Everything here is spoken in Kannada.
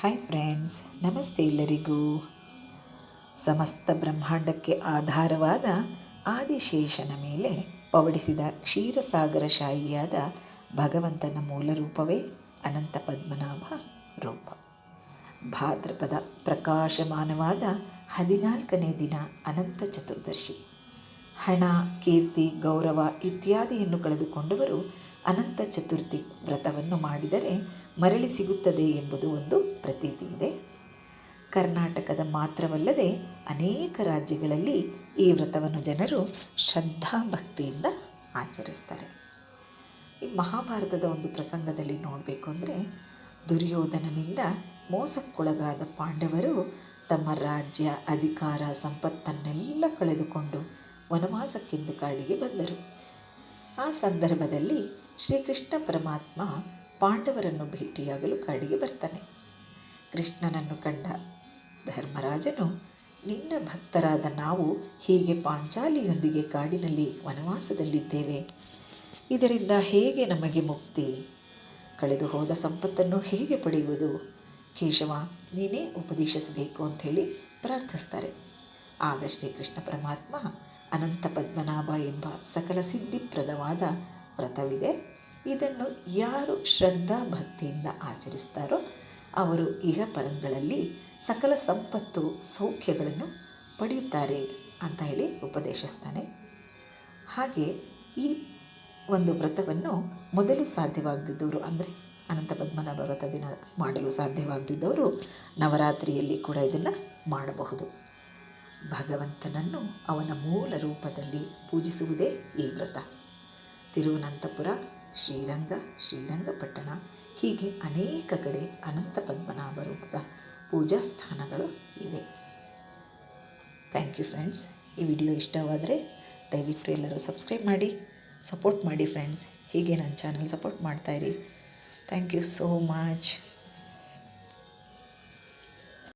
ಹಾಯ್ ಫ್ರೆಂಡ್ಸ್ ನಮಸ್ತೆ ಎಲ್ಲರಿಗೂ. ಸಮಸ್ತ ಬ್ರಹ್ಮಾಂಡಕ್ಕೆ ಆಧಾರವಾದ ಆದಿಶೇಷನ ಮೇಲೆ ಪವಡಿಸಿದ ಕ್ಷೀರಸಾಗರಶಾಹಿಯಾದ ಭಗವಂತನ ಮೂಲ ರೂಪವೇ ಅನಂತ ಪದ್ಮನಾಭ ರೂಪ. ಭಾದ್ರಪದ ಪ್ರಕಾಶಮಾನವಾದ ಹದಿನಾಲ್ಕನೇ ದಿನ ಅನಂತ ಚತುರ್ದಶಿ. ಹಣ, ಕೀರ್ತಿ, ಗೌರವ ಇತ್ಯಾದಿಯನ್ನು ಕಳೆದುಕೊಂಡವರು ಅನಂತ ಚತುರ್ಥಿ ವ್ರತವನ್ನು ಮಾಡಿದರೆ ಮರಳಿ ಸಿಗುತ್ತದೆ ಎಂಬುದು ಒಂದು ಪ್ರತೀತಿ ಇದೆ. ಕರ್ನಾಟಕದ ಮಾತ್ರವಲ್ಲದೆ ಅನೇಕ ರಾಜ್ಯಗಳಲ್ಲಿ ಈ ವ್ರತವನ್ನು ಜನರು ಶ್ರದ್ಧಾಭಕ್ತಿಯಿಂದ ಆಚರಿಸ್ತಾರೆ. ಈ ಮಹಾಭಾರತದ ಒಂದು ಪ್ರಸಂಗದಲ್ಲಿ ನೋಡಬೇಕು ಅಂದರೆ ದುರ್ಯೋಧನನಿಂದ ಮೋಸಕ್ಕೊಳಗಾದ ಪಾಂಡವರು ತಮ್ಮ ರಾಜ್ಯ, ಅಧಿಕಾರ, ಸಂಪತ್ತನ್ನೆಲ್ಲ ಕಳೆದುಕೊಂಡು ವನವಾಸಕ್ಕೆಂದು ಕಾಡಿಗೆ ಬಂದರು. ಆ ಸಂದರ್ಭದಲ್ಲಿ ಶ್ರೀಕೃಷ್ಣ ಪರಮಾತ್ಮ ಪಾಂಡವರನ್ನು ಭೇಟಿಯಾಗಲು ಕಾಡಿಗೆ ಬರ್ತಾನೆ. ಕೃಷ್ಣನನ್ನು ಕಂಡ ಧರ್ಮರಾಜನು, ನಿನ್ನ ಭಕ್ತರಾದ ನಾವು ಹೀಗೆ ಪಾಂಚಾಲಿಯೊಂದಿಗೆ ಕಾಡಿನಲ್ಲಿ ವನವಾಸದಲ್ಲಿದ್ದೇವೆ. ಇದರಿಂದ ಹೇಗೆ ನಮಗೆ ಮುಕ್ತಿ? ಕಳೆದು ಹೋದ ಸಂಪತ್ತನ್ನು ಹೇಗೆ ಪಡೆಯುವುದು? ಕೇಶವ, ನೀನೇ ಉಪದೇಶಿಸಬೇಕು ಅಂಥೇಳಿ ಪ್ರಾರ್ಥಿಸ್ತಾರೆ. ಆಗ ಶ್ರೀಕೃಷ್ಣ ಪರಮಾತ್ಮ ಅನಂತ ಪದ್ಮನಾಭ ಎಂಬ ಸಕಲ ಸಿದ್ಧಿಪ್ರದವಾದ ವ್ರತವಿದೆ. ಇದನ್ನು ಯಾರು ಶ್ರದ್ಧಾ ಭಕ್ತಿಯಿಂದ ಆಚರಿಸ್ತಾರೋ ಅವರು ಇಹ ಪರಂಗಳಲ್ಲಿ ಸಕಲ ಸಂಪತ್ತು ಸೌಖ್ಯಗಳನ್ನು ಪಡೆಯುತ್ತಾರೆ ಅಂತ ಹೇಳಿ ಉಪದೇಶಿಸ್ತಾನೆ. ಹಾಗೆ ಈ ಒಂದು ವ್ರತವನ್ನು ಮೊದಲು ಸಾಧ್ಯವಾಗದಿದ್ದವರು ಅಂದರೆ ಅನಂತ ಪದ್ಮನಾಭ ವ್ರತ ದಿನ ಮಾಡಲು ಸಾಧ್ಯವಾಗದಿದ್ದವರು ನವರಾತ್ರಿಯಲ್ಲಿ ಕೂಡ ಇದನ್ನು ಮಾಡಬಹುದು. ಭಗವಂತನನ್ನು ಅವನ ಮೂಲ ರೂಪದಲ್ಲಿ ಪೂಜಿಸುವುದೇ ಈ ವ್ರತ. ತಿರುವನಂತಪುರ ಶ್ರೀರಂಗ ಶ್ರೀರಂಗಪಟ್ಟಣ ಹೀಗೆ ಅನೇಕ ಕಡೆ ಅನಂತ ಪದ್ಮನಾಭ ರೂಪದ ಪೂಜಾ ಸ್ಥಾನಗಳು ಇವೆ. ಥ್ಯಾಂಕ್ ಯು ಫ್ರೆಂಡ್ಸ್ ಈ ವಿಡಿಯೋ ಇಷ್ಟವಾದರೆ ದಯವಿಟ್ಟು ಎಲ್ಲರೂ ಸಬ್ಸ್ಕ್ರೈಬ್ ಮಾಡಿ ಸಪೋರ್ಟ್ ಮಾಡಿ ಫ್ರೆಂಡ್ಸ್ ಹೀಗೆ ನನ್ನ ಚಾನಲ್ ಸಪೋರ್ಟ್ ಮಾಡ್ತಾಯಿರಿ ಥ್ಯಾಂಕ್ ಯು ಸೋ ಮಚ್